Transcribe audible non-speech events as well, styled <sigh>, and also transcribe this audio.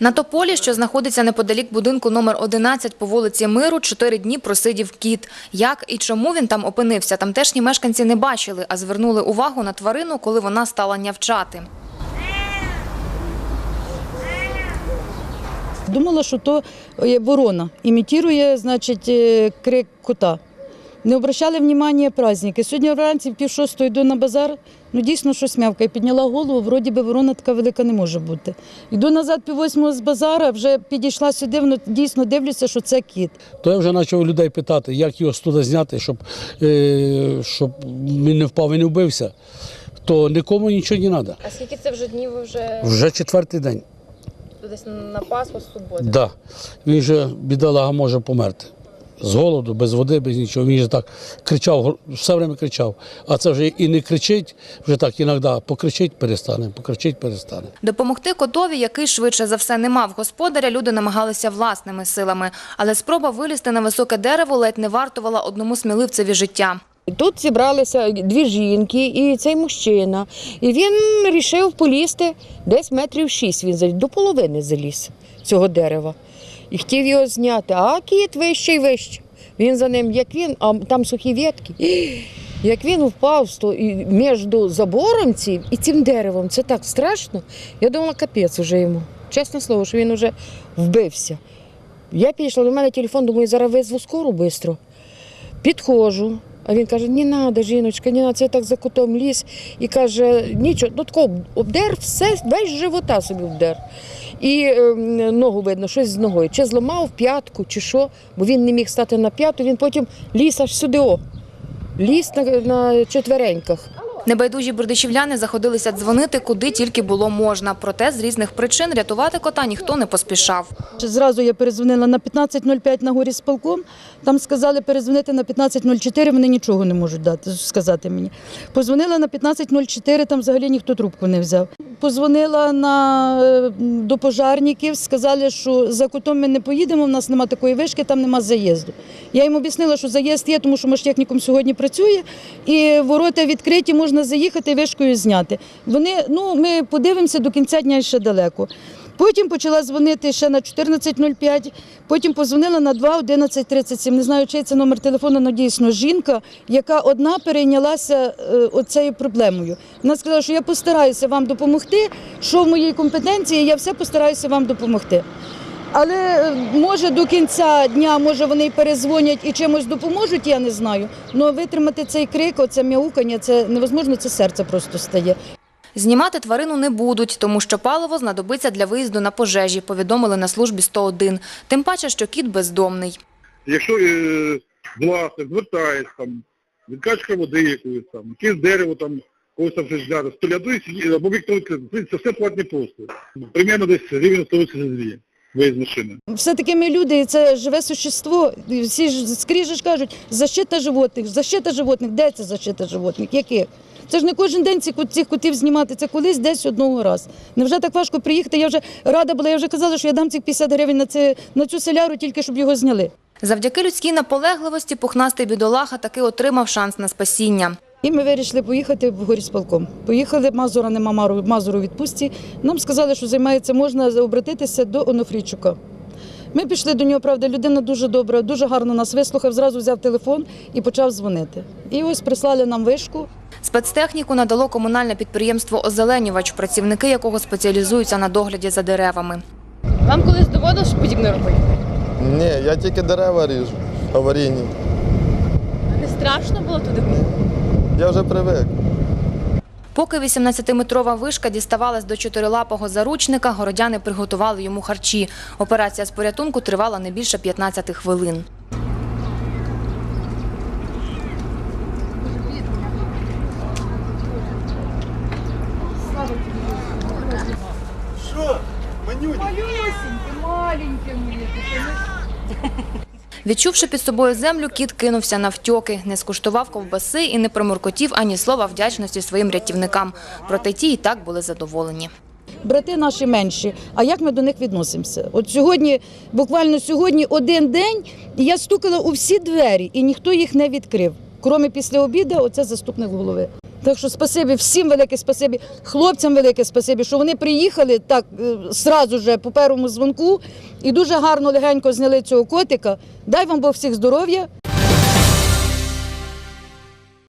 На тополі, що знаходиться неподалік будинку номер 11 по вулиці Миру, чотири дні просидів кіт. Як і чому він там опинився, тамтешні мешканці не бачили, а звернули увагу на тварину, коли вона стала нявчати. Думала, що то е, ворона, імітує, значить, е, крик кота. Не обращали внимання праздники. Сьогодні вранці в пів шостої йду на базар, ну дійсно щось м'явкає. Підняла голову, вроді би ворона така велика не може бути. Йду назад пів восьмого з базара, вже підійшла сюди, воно дійсно дивлюся, що це кіт. То я вже почав людей питати, як його туди зняти, щоб, е, щоб він не впав і не вбився. То нікому нічого не треба. А скільки це вже днів ви вже Вже четвертий день. десь на Пасху з суботи? Да. Він же, бідолага, може померти. З голоду, без води, без нічого. Він же так кричав, все время кричав. А це вже і не кричить, вже так іноді покричить, перестане, покричить, перестане. Допомогти котові, який швидше за все не мав господаря, люди намагалися власними силами. Але спроба вилізти на високе дерево ледь не вартувала одному сміливцеві життя. Тут зібралися дві жінки і цей мужчина. І він вирішив полізти десь метрів шість. Він заліз, до половини заліз цього дерева. І хотів його зняти. А кіт вище й вище. Він за ним, як він, а там сухі ветки. <gasps> Як він впав між забором цим і цим деревом, це так страшно. Я думала, капець уже йому. Чесне слово, що він вже вбився. Я підійшла до мене телефон, думаю, зараз визву скору швидко. Підходжу. А він каже: не треба, жіночка, не треба, це так за кутом ліс. І каже, нічого, ну тако обдер, все, весь живота собі обдер. І е, ногу видно, щось з ногою. Чи зламав п'ятку, чи що, бо він не міг стати на п'яту, він потім ліз аж сюди. О, ліз на, на четвереньках. Небайдужі бердичівляни заходилися дзвонити, куди тільки було можна. Проте з різних причин рятувати кота ніхто не поспішав. Зразу я перезвонила на 15.05 на горі з полком. Там сказали перезвонити на 15.04, вони нічого не можуть дати, сказати мені. Позвонила на 15.04, там взагалі ніхто трубку не взяв. Позвонила на, е, до пожарників, сказали, що за кутом ми не поїдемо, в нас немає такої вишки, там нема заїзду. Я їм об'яснила, що заїзд є, тому що маштехнікум сьогодні працює, і ворота відкриті, можна заїхати вишкою зняти. Вони, ну, ми подивимося до кінця дня ще далеко. Потім почала дзвонити ще на 14.05, потім позвонила на 2.11.37. Не знаю, чий це номер телефону, але дійсно жінка, яка одна перейнялася е, оцею проблемою. Вона сказала, що я постараюся вам допомогти, що в моїй компетенції, я все постараюся вам допомогти. Але е, може до кінця дня, може вони й перезвонять і чимось допоможуть, я не знаю. Але витримати цей крик, оце м'яукання, це невозможно, це серце просто стає. Знімати тварину не будуть, тому що паливо знадобиться для виїзду на пожежі, повідомили на службі 101. Тим паче, що кіт бездомний. Якщо е, власник звертається там, відкачка води якоїсь там, якесь дерево там, когось там щось взяти, столядують або вікно відкрити, це все платні послуги. Примерно десь рівень 182 виїзд машини. Все-таки ми люди, це живе существо. Всі ж скрізь ж кажуть, защита животних, защита животних. Де це защита животних? Яких? Це ж не кожен день ці цих котів знімати, це колись десь одного раз. Невже так важко приїхати? Я вже рада була, я вже казала, що я дам цих 50 гривень на, це, на цю селяру, тільки щоб його зняли. Завдяки людській наполегливості пухнастий бідолаха таки отримав шанс на спасіння. І ми вирішили поїхати в горісполком. Поїхали, Мазура нема Мару- Мазуру відпустці. Нам сказали, що займається, можна обратитися до Онофрійчука. Ми пішли до нього, правда, людина дуже добра, дуже гарно нас вислухав, зразу взяв телефон і почав дзвонити. І ось прислали нам вишку. Спецтехніку надало комунальне підприємство «Озеленювач», працівники якого спеціалізуються на догляді за деревами. Вам колись доводилось подібне робити? Ні, я тільки дерева ріжу, аварійні. Не страшно було туди? Я вже привик. Поки 18-метрова вишка діставалась до чотирилапого заручника, городяни приготували йому харчі. Операція з порятунку тривала не більше 15 хвилин. Відчувши під собою землю, кіт кинувся навтьоки, не скуштував ковбаси і не проморкотів ані слова вдячності своїм рятівникам. Проте ті і так були задоволені. Брати наші менші. А як ми до них відносимося? От сьогодні, буквально сьогодні, один день, я стукала у всі двері, і ніхто їх не відкрив. Кроме після обіду, оце заступник голови. Так що спасибі, всім велике спасибі, хлопцям велике спасибі, що вони приїхали так е, сразу же по першому дзвонку і дуже гарно легенько зняли цього котика. Дай вам Бог всіх здоров'я.